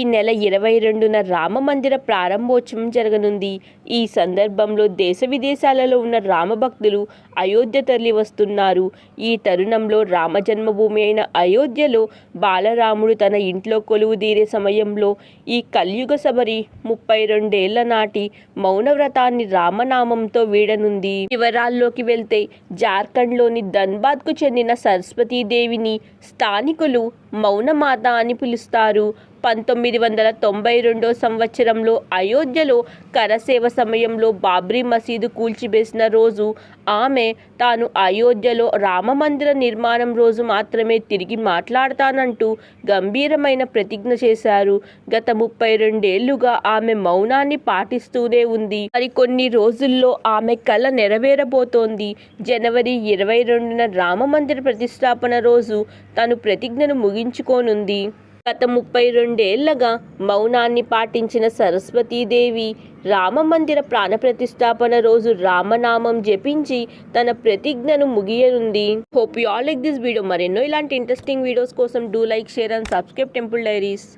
ఈ నెల ఇరవై రెండున రామమందిర ప్రారంభోత్సవం జరగనుంది. ఈ సందర్భంలో దేశ విదేశాలలో ఉన్న రామభక్తులు అయోధ్య తరలి వస్తున్నారు. ఈ తరుణంలో రామ జన్మభూమి అయిన అయోధ్యలో బాలరాముడు తన ఇంట్లో కొలువుదీరే సమయంలో ఈ కలియుగ సబరి ముప్పై రెండేళ్ళ నాటి మౌనవ్రతాన్ని రామనామంతో వీడనుంది. వివరాల్లోకి వెళ్తే జార్ఖండ్లోని ధన్బాద్కు చెందిన సరస్వతీదేవిని స్థానికులు మౌనమాత అని పిలుస్తారు. పంతొమ్మిది వందల తొంభై రెండో సంవత్సరంలో అయోధ్యలో కరసేవ సమయంలో బాబ్రీ మసీదు కూల్చివేసిన రోజు ఆమె తాను అయోధ్యలో రామమందిర నిర్మాణం రోజు మాత్రమే తిరిగి మాట్లాడతానంటూ గంభీరమైన ప్రతిజ్ఞ చేశారు. గత ముప్పై రెండేళ్ళుగా ఆమె మౌనాన్ని పాటిస్తూనే ఉంది. మరి కొన్ని రోజుల్లో ఆమె కళ నెరవేరబోతోంది. జనవరి ఇరవై రెండున రామమందిర ప్రతిష్టాపన రోజు తను ప్రతిజ్ఞను ముగించుకోనుంది. గత ముప్పై రెండేళ్ళగా మౌనాన్ని పాటించిన సరస్వతీదేవి రామమందిర ప్రాణప్రతిష్టాపన రోజు రామనామం జపించి తన ప్రతిజ్ఞను ముగియనుంది. Hope you all like this video మరెన్నో ఇలాంటి ఇంట్రెస్టింగ్ వీడియోస్ కోసం do like share and subscribe temple diaries